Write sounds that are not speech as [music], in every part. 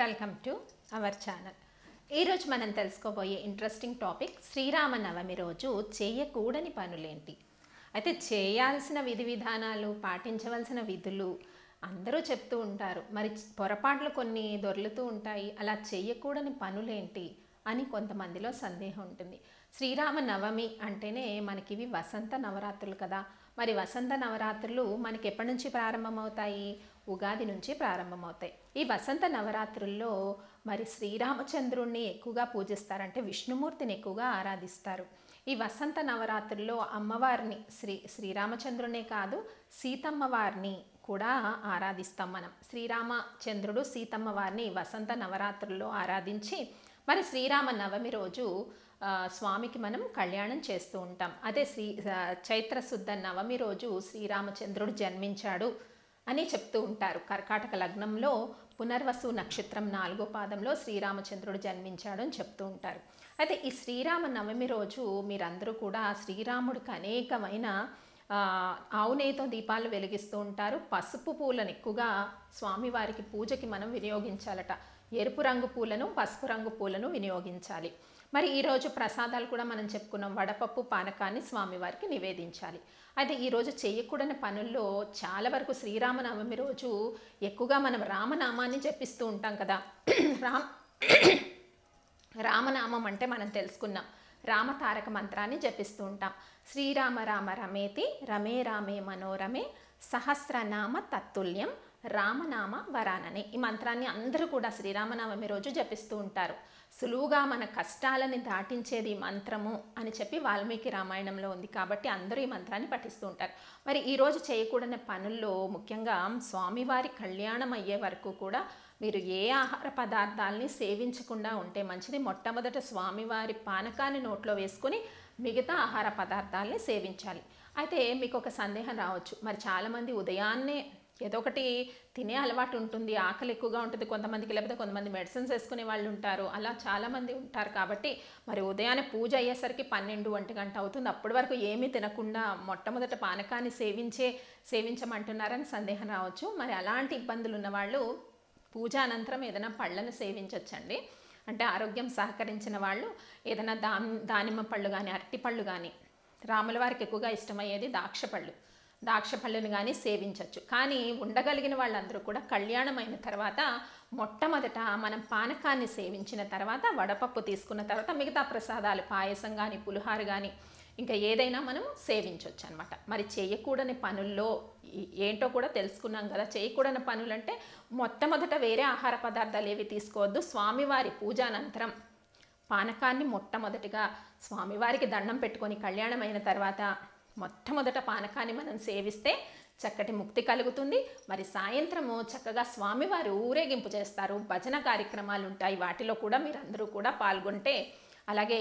Welcome to our channel ఈరోజు మనం తెలుసుకోబోయే ఇంట్రెస్టింగ్ టాపిక్ శ్రీరామనవమి రోజు చేయకూడని పనులేంటి? అయితే చేయాల్సిన విధి విధానాలు పాటించవలసిన విధులు అందరూ చెప్తూ ఉంటారు. మరి పొరపాట్లు కొన్ని దొర్లుతూ ఉంటాయి. అలా చేయకూడని పనులేంటి అని కొంతమందిలో సందేహం ఉంటుంది. శ్రీరామ నవమి అంటేనే మనకి ఇవి వసంత నవరాత్రులు కదా. మరి వసంత నవరాత్రులు మనకి ఎప్పటి నుంచి ప్రారంభమవుతాయి? ఉగాది నుంచి ప్రారంభమవుతాయి. ఈ వసంత నవరాత్రుల్లో మరి శ్రీరామచంద్రుణ్ణి ఎక్కువగా పూజిస్తారంటే విష్ణుమూర్తిని ఎక్కువగా ఆరాధిస్తారు. ఈ వసంత నవరాత్రుల్లో అమ్మవారిని శ్రీ శ్రీరామచంద్రునే కాదు సీతమ్మ వారిని కూడా ఆరాధిస్తాం మనం. శ్రీరామచంద్రుడు సీతమ్మ వారిని వసంత నవరాత్రుల్లో ఆరాధించి మరి శ్రీరామ నవమి రోజు స్వామికి మనం కళ్యాణం చేస్తూ ఉంటాం. అదే శ్రీ చైత్రశుద్ధ నవమి రోజు శ్రీరామచంద్రుడు జన్మించాడు. అని చెప్తూ ఉంటారు. కర్కాటక లగ్నంలో పునర్వసు నక్షత్రం నాలుగో పాదంలో శ్రీరామచంద్రుడు జన్మించాడని చెప్తూ ఉంటారు. అయితే ఈ శ్రీరామ నవమి రోజు మీరందరూ కూడా శ్రీరాముడికి అనేకమైన ఆవు నెయ్యితో దీపాలు వెలిగిస్తూ ఉంటారు. పసుపు పూలను ఎక్కువగా స్వామివారికి పూజకి మనం వినియోగించాలట. ఎరుపు రంగు పూలను పసుపు రంగు పూలను వినియోగించాలి. మరి ఈరోజు ప్రసాదాలు కూడా మనం చెప్పుకున్నాం. వడపప్పు పానకాన్ని స్వామివారికి నివేదించాలి. అయితే ఈరోజు చేయకూడని పనుల్లో చాలా వరకు శ్రీరామనవమి రోజు ఎక్కువగా మనం రామనామాన్ని జపిస్తూ ఉంటాం కదా. [clears throat] రామ్ [clears throat] రామనామం అంటే మనం తెలుసుకున్నాం. రామతారక మంత్రాన్ని జపిస్తూ ఉంటాం. శ్రీరామ రామ రమేతి రమే రామే మనోరమే సహస్రనామ తత్తుల్యం రామనామ వరానని. ఈ మంత్రాన్ని అందరూ కూడా శ్రీరామనవమి రోజు జపిస్తూ ఉంటారు. సులువుగా మన కష్టాలని దాటించేది మంత్రము అని చెప్పి వాల్మీకి రామాయణంలో ఉంది కాబట్టి అందరూ ఈ మంత్రాన్ని పఠిస్తూ ఉంటారు. మరి ఈరోజు చేయకూడని పనుల్లో ముఖ్యంగా స్వామివారి కళ్యాణం అయ్యే వరకు కూడా మీరు ఏ ఆహార పదార్థాలని సేవించకుండా ఉంటే మంచిది. మొట్టమొదట స్వామివారి పానకాన్ని నోట్లో వేసుకొని మిగతా ఆహార పదార్థాలని సేవించాలి. అయితే మీకు ఒక సందేహం రావచ్చు. మరి చాలామంది ఉదయాన్నే ఏదో ఒకటి తినే అలవాటు ఉంటుంది ఆకలి ఎక్కువగా ఉంటుంది కొంతమందికి లేకపోతే కొంతమంది మెడిసిన్స్ వేసుకునే వాళ్ళు ఉంటారు అలా చాలామంది ఉంటారు కాబట్టి మరి ఉదయాన్నే పూజ అయ్యేసరికి పన్నెండు ఒంటి గంట అవుతుంది. అప్పటి వరకు ఏమీ తినకుండా మొట్టమొదట పానకాన్ని సేవించే సేవించమంటున్నారని సందేహం రావచ్చు. మరి అలాంటి ఇబ్బందులు ఉన్నవాళ్ళు పూజ అనంతరం ఏదైనా పళ్ళను సేవించవచ్చండి అంటే ఆరోగ్యం సహకరించిన వాళ్ళు ఏదైనా దా దానిమ్మ పళ్ళు కానీ అరటి పళ్ళు కానీ రాముల వారికి ఎక్కువగా ఇష్టమయ్యేది ద్రాక్ష పళ్ళు ద్రాక్ష పళ్ళను కానీ సేవించవచ్చు కానీ ఉండగలిగిన వాళ్ళందరూ కూడా కళ్యాణం అయిన తర్వాత మొట్టమొదట మనం పానకాన్ని సేవించిన తర్వాత వడపప్పు తీసుకున్న తర్వాత మిగతా ప్రసాదాలు పాయసం కానీ పులిహార కానీ ఇంకా ఏదైనా మనం సేవించవచ్చు అనమాట మరి చేయకూడని పనుల్లో ఏంటో కూడా తెలుసుకున్నాం కదా. చేయకూడని పనులంటే మొట్టమొదట వేరే ఆహార పదార్థాలు ఏవి తీసుకోవద్దు. స్వామివారి పూజ అనంతరం పానకాన్ని మొట్టమొదటిగా స్వామివారికి దండం పెట్టుకొని కళ్యాణం అయిన తర్వాత మొట్టమొదట పానకాన్ని మనం సేవిస్తే చక్కటి ముక్తి కలుగుతుంది. మరి సాయంత్రము చక్కగా స్వామివారు ఊరేగింపు చేస్తారు. భజన కార్యక్రమాలు ఉంటాయి వాటిలో కూడా మీరందరూ కూడా పాల్గొంటే అలాగే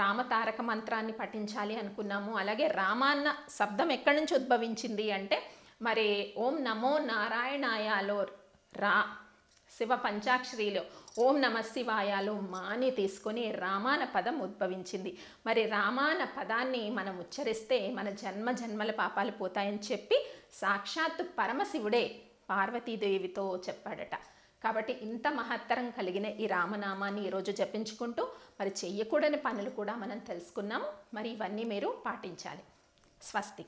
రామతారక మంత్రాన్ని పఠించాలి అనుకున్నాము. అలాగే రామాన్న శబ్దం ఎక్కడి నుంచి ఉద్భవించింది అంటే మరి ఓం నమో నారాయణాయాలో రా శివ పంచాక్షరిలో ఓం నమ శివాయాలో మాని తీసుకొని రామాన పదం ఉద్భవించింది. మరి రామాన పదాన్ని మనం ఉచ్చరిస్తే మన జన్మ జన్మల పాపాలు పోతాయని చెప్పి సాక్షాత్తు పరమశివుడే పార్వతీదేవితో చెప్పాడట. కాబట్టి ఇంత మహత్తరం కలిగిన ఈ రామనామాన్ని ఈరోజు జపించుకుంటూ మరి చెయ్యకూడని పనులు కూడా మనం తెలుసుకున్నాము. మరి ఇవన్నీ మీరు పాటించాలి. స్వస్తి.